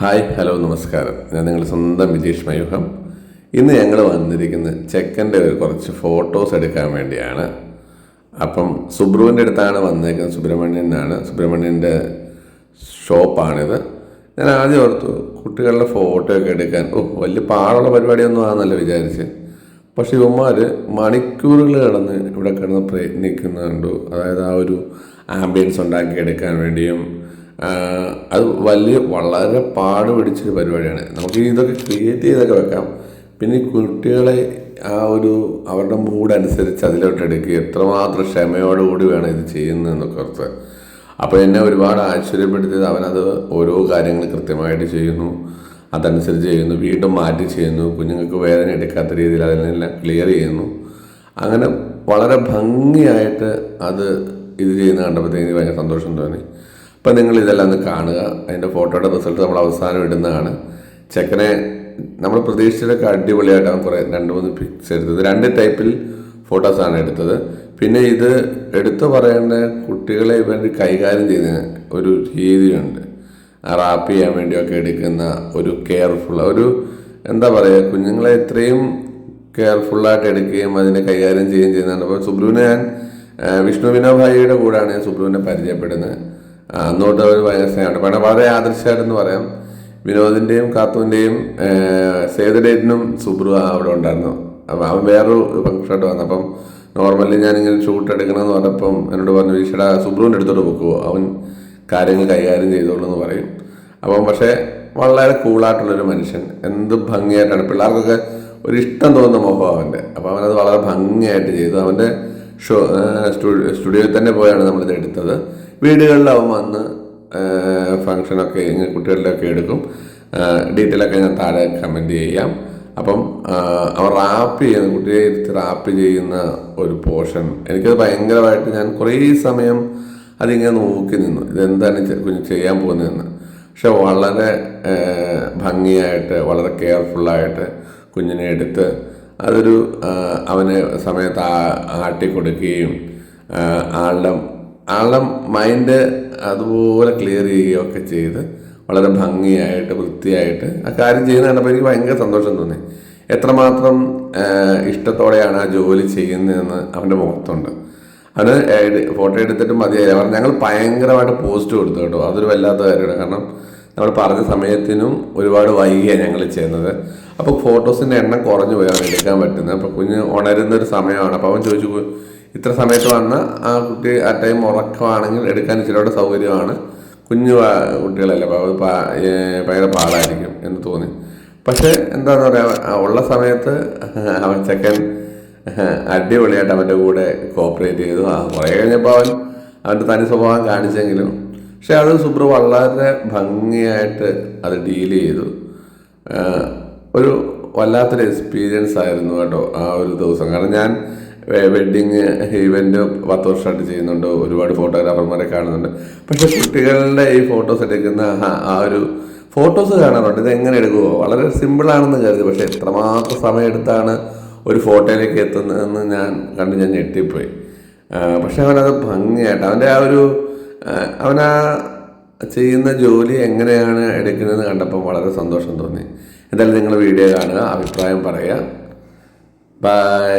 Hi hello നമസ്കാരം. ഞാൻ നിങ്ങളുടെ സ്വന്തം വിജേഷ് മയൂഹം. ഇന്ന് ഞങ്ങൾ വന്നിരിക്കുന്ന ചെക്കന്റെ കുറച്ച് ഫോട്ടോസ് എടുക്കാൻ വേണ്ടിയാണ്. അപ്പം സുബ്രുവിന്റെ അടുത്താണ് വന്നേക്കുന്നത്. സുബ്രഹ്മണ്യനാണ്. സുബ്രഹ്മണ്യന്റെ ഷോപ്പാണിത്. ഞാൻ ആദ്യം ഓർത്തു കുട്ടികളുടെ ഫോട്ടോ ഒക്കെ എടുക്കാൻ. ഓ വലിയ പാടുള്ള പരിപാടിയൊന്നും ആണെന്നല്ല വിചാരിച്ച്. പക്ഷെ ഇവന്മാർ മണിക്കൂറുകൾ കിടന്ന് ഇവിടെ കിടന്ന് പ്രയത്നിക്കുന്നുണ്ട്. അതായത് ആ ഒരു ആംബിയൻസ് ഉണ്ടാക്കിയെടുക്കാൻ വേണ്ടിയും അത് വലിയ വളരെ പാട് പിടിച്ചൊരു പരിപാടിയാണ്. നമുക്ക് ഇതൊക്കെ ക്രിയേറ്റ് ചെയ്തൊക്കെ വെക്കാം. പിന്നെ കുട്ടികളെ ആ ഒരു അവരുടെ മൂഡ് അനുസരിച്ച് അതിലോട്ട് എടുക്കുക. എത്രമാത്രം ക്ഷമയോടുകൂടി വേണം ഇത് ചെയ്യുന്നതെന്നൊക്കെ ഓർത്ത്. അപ്പോൾ എന്നെ ഒരുപാട് ആശ്ചര്യപ്പെടുത്തിയത് അവനത് ഓരോ കാര്യങ്ങൾ കൃത്യമായിട്ട് ചെയ്യുന്നു. അതനുസരിച്ച് ചെയ്യുന്നു. വീണ്ടും മാറ്റി ചെയ്യുന്നു. കുഞ്ഞുങ്ങൾക്ക് വേദന എടുക്കാത്ത രീതിയിൽ അതിനെല്ലാം ക്ലിയർ ചെയ്യുന്നു. അങ്ങനെ വളരെ ഭംഗിയായിട്ട് അത് ഇത് ചെയ്യുന്ന കണ്ടപ്പോഴത്തേക്ക് ഭയങ്കര സന്തോഷം തോന്നി. അപ്പം നിങ്ങൾ ഇതെല്ലാം ഒന്ന് കാണുക. അതിന്റെ ഫോട്ടോയുടെ റിസൾട്ട് നമ്മൾ അവസാനം ഇടുന്നതാണ്. ചെക്കനെ നമ്മൾ പ്രതീക്ഷിച്ചതൊക്കെ അടിപൊളിയായിട്ടാണ് കുറേ രണ്ട് മൂന്ന് പിക്സ് എടുത്തത്. രണ്ട് ടൈപ്പിൽ ഫോട്ടോസാണ് എടുത്തത്. പിന്നെ ഇത് എടുത്തു പറയേണ്ട കുട്ടികളെ ഇവർ കൈകാര്യം ചെയ്യുന്ന ഒരു രീതിയുണ്ട്. റാപ്പ് ചെയ്യാൻ വേണ്ടിയൊക്കെ എടുക്കുന്ന ഒരു കെയർഫുൾ ഒരു എന്താ പറയുക കുഞ്ഞുങ്ങളെ ഇത്രയും കെയർഫുള്ളായിട്ട് എടുക്കുകയും അതിനെ കൈകാര്യം ചെയ്യുകയും ചെയ്യുന്നതാണ്. അപ്പോൾ സുബ്രുവിനെ ഞാൻ വിഷ്ണു വിനോഭായിയുടെ കൂടെയാണ് ഞാൻ സുബ്രുവിനെ പരിചയപ്പെടുന്നത്. അന്നോട്ട് അവർ ഭയങ്കര സ്നേഹമുണ്ട് പക്ഷേ വളരെ ആദർശമായിട്ടെന്ന് പറയാം. വിനോദിന്റെയും കാത്തുവിന്റെയും സേതുഡേറ്റിനും സുബ്രു അവിടെ ഉണ്ടായിരുന്നു. അപ്പം അവൻ വേറൊരു ഫംഗ്ഷനായിട്ട് വന്നു അപ്പം നോർമലി ഞാനിങ്ങനെ ഷൂട്ട് എടുക്കണമെന്ന് പറഞ്ഞപ്പം എന്നോട് പറഞ്ഞു ഈശ്വര സുബ്രുവിന്റെ അടുത്തോട്ട് പൊക്കുവോ അവൻ കാര്യങ്ങൾ കൈകാര്യം ചെയ്തോളൂ എന്ന് പറയും. അപ്പം പക്ഷേ വളരെ കൂളായിട്ടുള്ളൊരു മനുഷ്യൻ. എന്ത് ഭംഗിയായിട്ടാണ് പിള്ളേർക്കൊക്കെ ഒരു ഇഷ്ടം തോന്നുന്ന മുഖം അവന്റെ. അപ്പോൾ അവനത് വളരെ ഭംഗിയായിട്ട് ചെയ്തു. അവന്റെ ഷോ സ്റ്റുഡിയോ സ്റ്റുഡിയോയിൽ തന്നെ പോയാണ് നമ്മളിത് എടുത്തത്. വീടുകളിലാവും വന്ന് ഫങ്ഷനൊക്കെ കുട്ടികളുടെയൊക്കെ എടുക്കും. ഡീറ്റെയിൽ ഒക്കെ ഞാൻ താഴെ കമന്റ് ചെയ്യാം. അപ്പം അവർ റാപ്പ് ചെയ്യുന്ന കുട്ടിയെ ഇരുത്തി റാപ്പ് ചെയ്യുന്ന ഒരു പോർഷൻ എനിക്കത് ഭയങ്കരമായിട്ട് ഞാൻ കുറേ സമയം അതിങ്ങനെ നോക്കി നിന്നു. ഇതെന്താണ് കുഞ്ഞ് ചെയ്യാൻ പോകുന്നതെന്ന്. പക്ഷെ വളരെ ഭംഗിയായിട്ട് വളരെ കെയർഫുള്ളായിട്ട് കുഞ്ഞിനെ എടുത്ത് അതൊരു അവന് സമയത്ത് ആ- ആട്ടി കൊടുക്കുകയും ആ, ആളുടെ ആളുടെ മൈൻഡ് അതുപോലെ ക്ലിയർ ചെയ്യുകയൊക്കെ ചെയ്ത് വളരെ ഭംഗിയായിട്ട് വൃത്തിയായിട്ട് ആ കാര്യം ചെയ്യുന്ന കണ്ടപ്പോൾ എനിക്ക് ഭയങ്കര സന്തോഷം തോന്നി. എത്രമാത്രം ഇഷ്ടത്തോടെയാണ് ആ ജോലി ചെയ്യുന്നതെന്ന് അവന്റെ മുഖത്തുണ്ട്. അവന് ഫോട്ടോ എടുത്തിട്ട് മതിയായി അവർ ഞങ്ങൾ ഭയങ്കരമായിട്ട് പോസ്റ്റ് കൊടുത്തു കേട്ടോ. അതൊരു വല്ലാത്ത കാര്യമാണ്. കാരണം നമ്മൾ പറഞ്ഞ സമയത്തിനും ഒരുപാട് വൈകിയാണ് ഞങ്ങൾ ചെയ്യുന്നത്. അപ്പോൾ ഫോട്ടോസിന്റെ എണ്ണം കുറഞ്ഞു പോയാണ് എടുക്കാൻ പറ്റുന്നത്. അപ്പോൾ കുഞ്ഞ് ഉണരുന്ന ഒരു സമയമാണ്. അപ്പോൾ അവൻ ചോദിച്ചു ഇത്ര സമയത്ത് വന്ന ആ കുട്ടി ആ ടൈം ഉറക്കമാണെങ്കിൽ എടുക്കാൻ ഇച്ചിരിയോടെ സൗകര്യമാണ്. കുഞ്ഞു കുട്ടികളല്ല അപ്പോൾ അത് ഭയങ്കര പാടായിരിക്കും എന്ന് തോന്നി. പക്ഷേ എന്താണെന്ന് പറയുക ഉള്ള സമയത്ത് അവൻ ചെക്കൻ അടിപൊളിയായിട്ട് അവന്റെ കൂടെ കോപ്പറേറ്റ് ചെയ്തു. ആ കുറേ കഴിഞ്ഞപ്പോൾ അവൻ അവന്റെ തനി സ്വഭാവം കാണിച്ചെങ്കിലും പക്ഷെ അത് സുബ്ര വളരെ ഭംഗിയായിട്ട് അത് ഡീൽ ചെയ്തു. ഒരു വല്ലാത്തൊരു എക്സ്പീരിയൻസ് ആയിരുന്നു കേട്ടോ ആ ഒരു ദിവസം. കാരണം ഞാൻ വെഡ്ഡിങ് ഇവന്റ് പത്ത് വർഷമായിട്ട് ചെയ്യുന്നുണ്ട്. ഒരുപാട് ഫോട്ടോഗ്രാഫർമാരെ കാണുന്നുണ്ട്. പക്ഷെ കുട്ടികളുടെ ഈ ഫോട്ടോസ് എടുക്കുന്ന ആ- ഒരു ഫോട്ടോസ് കാണാറുണ്ട്. ഇത് എങ്ങനെ എടുക്കുമോ വളരെ സിമ്പിളാണെന്ന് കരുതി. പക്ഷെ എത്രമാത്രം സമയമെടുത്താണ് ഒരു ഫോട്ടോയിലേക്ക് എത്തുന്നതെന്ന് ഞാൻ കണ്ട് ഞാൻ ഞെട്ടിപ്പോയി. പക്ഷെ അവനത് ഭംഗിയായിട്ട് അവന്റെ ആ ഒരു ആ, അവനാ ചെയ്യുന്ന ജോലി എങ്ങനെയാണ് എടുക്കുന്നതെന്ന് കണ്ടപ്പോൾ വളരെ സന്തോഷം തോന്നി. എന്തായാലും നിങ്ങൾ വീഡിയോ കാണുക അഭിപ്രായം പറയുക. ബൈ